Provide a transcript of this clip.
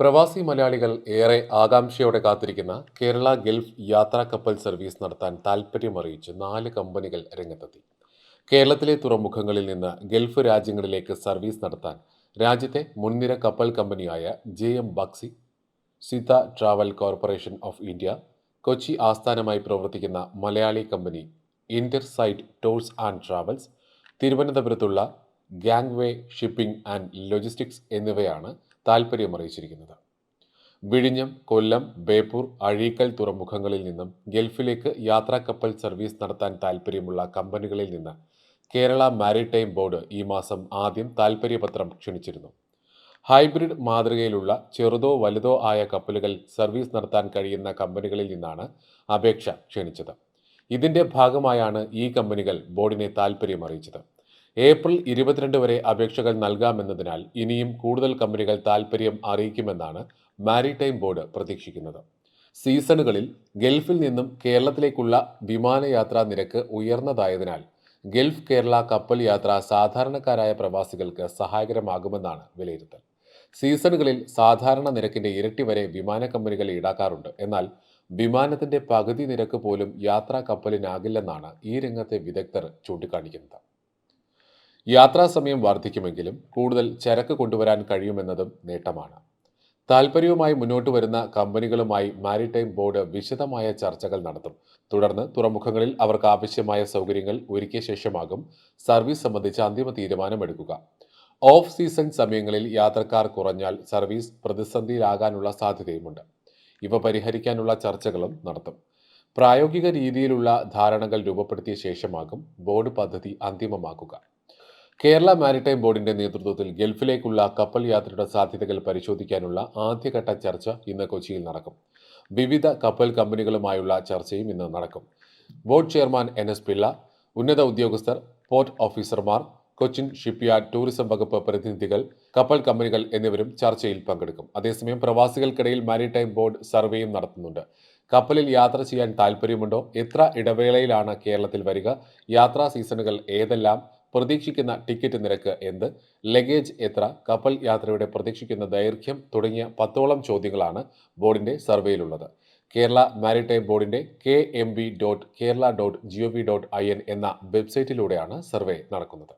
പ്രവാസി മലയാളികൾ ഏറെ ആകാംക്ഷയോടെ കാത്തിരിക്കുന്ന കേരള ഗൾഫ് യാത്രാ കപ്പൽ സർവീസ് നടത്താൻ താൽപ്പര്യമറിയിച്ച് നാല് കമ്പനികൾ രംഗത്തെത്തി. കേരളത്തിലെ തുറമുഖങ്ങളിൽ നിന്ന് ഗൾഫ് രാജ്യങ്ങളിലേക്ക് സർവീസ് നടത്താൻ രാജ്യത്തെ മുൻനിര കപ്പൽ കമ്പനിയായ J M Baxi Sita travel corporation of India Kochi ആസ്ഥാനമായി പ്രവർത്തിക്കുന്ന Malayali company Intersight tours and travels തിരുവനന്തപുരത്തുള്ള ഗാങ്വേ ഷിപ്പിംഗ് ആൻഡ് ലോജിസ്റ്റിക്സ് എന്നിവയാണ് താൽപ്പര്യമറിയിച്ചിരിക്കുന്നത് വിഴിഞ്ഞം കൊല്ലം ബേപ്പൂർ അഴീക്കൽ തുറമുഖങ്ങളിൽ നിന്നും ഗൾഫിലേക്ക് യാത്രാ കപ്പൽ സർവീസ് നടത്താൻ താൽപ്പര്യമുള്ള കമ്പനികളിൽ നിന്ന് കേരള മാരിടൈം ബോർഡ് ഈ മാസം ആദ്യം താൽപ്പര്യപത്രം ക്ഷണിച്ചിരുന്നു. ഹൈബ്രിഡ് മാതൃകയിലുള്ള ചെറുതോ വലുതോ ആയ കപ്പലുകൾ സർവീസ് നടത്താൻ കഴിയുന്ന കമ്പനികളിൽ നിന്നാണ് അപേക്ഷ ക്ഷണിച്ചത്. ഇതിന്റെ ഭാഗമായാണ് ഈ കമ്പനികൾ ബോർഡിനെ താൽപ്പര്യം അറിയിച്ചത്. ഏപ്രിൽ ഇരുപത്തിരണ്ട് വരെ അപേക്ഷകൾ നൽകാമെന്നതിനാൽ ഇനിയും കൂടുതൽ കമ്പനികൾ താൽപ്പര്യം അറിയിക്കുമെന്നാണ് മാരിടൈം ബോർഡ് പ്രതീക്ഷിക്കുന്നത്. സീസണുകളിൽ ഗൾഫിൽ നിന്നും കേരളത്തിലേക്കുള്ള വിമാനയാത്രാ നിരക്ക് ഉയർന്നതായതിനാൽ ഗൾഫ് കേരള കപ്പൽ യാത്ര സാധാരണക്കാരായ പ്രവാസികൾക്ക് സഹായകരമാകുമെന്നാണ് വിലയിരുത്തൽ. സീസണുകളിൽ സാധാരണ നിരക്കിന്റെ ഇരട്ടി വരെ വിമാന കമ്പനികൾ ഈടാക്കാറുണ്ട്. എന്നാൽ വിമാനത്തിന്റെ പകുതി നിരക്ക് പോലും യാത്രാ കപ്പലിനാകില്ലെന്നാണ് ഈ രംഗത്തെ വിദഗ്ധർ ചൂണ്ടിക്കാണിക്കുന്നത്. യാത്രാ സമയം വർദ്ധിക്കുമെങ്കിലും കൂടുതൽ ചരക്ക് കൊണ്ടുവരാൻ കഴിയുമെന്നതും നേട്ടമാണ്. താൽപ്പര്യവുമായി മുന്നോട്ട് വരുന്ന കമ്പനികളുമായി മാരിടൈം ബോർഡ് വിശദമായ ചർച്ചകൾ നടത്തും. തുടർന്ന് തുറമുഖങ്ങളിൽ അവർക്ക് ആവശ്യമായ സൗകര്യങ്ങൾ ഒരുക്കിയ ശേഷമാകും സർവീസ് സംബന്ധിച്ച അന്തിമ തീരുമാനമെടുക്കുക. ഓഫ് സീസൺ സമയങ്ങളിൽ യാത്രക്കാർ കുറഞ്ഞാൽ സർവീസ് പ്രതിസന്ധിയിലാകാനുള്ള സാധ്യതയുമുണ്ട്. ഇവ പരിഹരിക്കാനുള്ള ചർച്ചകളും നടത്തും. പ്രായോഗിക രീതിയിലുള്ള ധാരണകൾ രൂപപ്പെടുത്തിയ ശേഷമാകും ബോർഡ് പദ്ധതി അന്തിമമാക്കുക. കേരള മാരിടൈം ബോർഡിന്റെ നേതൃത്വത്തിൽ ഗൾഫിലേക്കുള്ള കപ്പൽ യാത്രയുടെ സാധ്യതകൾ പരിശോധിക്കാനുള്ള ആദ്യഘട്ട ചർച്ച ഇന്ന് കൊച്ചിയിൽ നടക്കും. വിവിധ കപ്പൽ കമ്പനികളുമായുള്ള ചർച്ചയും ഇന്ന് നടക്കും. Board chairman N S Pillai ഉന്നത ഉദ്യോഗസ്ഥർ പോർട്ട് ഓഫീസർമാർ കൊച്ചിൻ ഷിപ്പ്യാർഡ് ടൂറിസം വകുപ്പ് പ്രതിനിധികൾ കപ്പൽ കമ്പനികൾ എന്നിവരും ചർച്ചയിൽ പങ്കെടുക്കും. അതേസമയം പ്രവാസികൾക്കിടയിൽ മാരിടൈം ബോർഡ് സർവേയും നടത്തുന്നുണ്ട്. കപ്പലിൽ യാത്ര ചെയ്യാൻ താല്പര്യമുണ്ടോ എത്ര ഇടവേളയിലാണ് കേരളത്തിൽ വരിക? യാത്രാ സീസണുകൾ ഏതെല്ലാം? പ്രതീക്ഷിക്കുന്ന ടിക്കറ്റ് നിരക്ക് എന്ത്? ലഗേജ് എത്ര? കപ്പൽ യാത്രയുടെ പ്രതീക്ഷിക്കുന്ന ദൈർഘ്യം തുടങ്ങിയ പത്തോളം ചോദ്യങ്ങളാണ് ബോർഡിന്റെ സർവേയിലുള്ളത്. കേരള മാരിടൈം ബോർഡിന്റെ K M B dot Kerala dot G O V dot I N എന്ന വെബ്സൈറ്റിലൂടെയാണ് സർവേ നടക്കുന്നത്.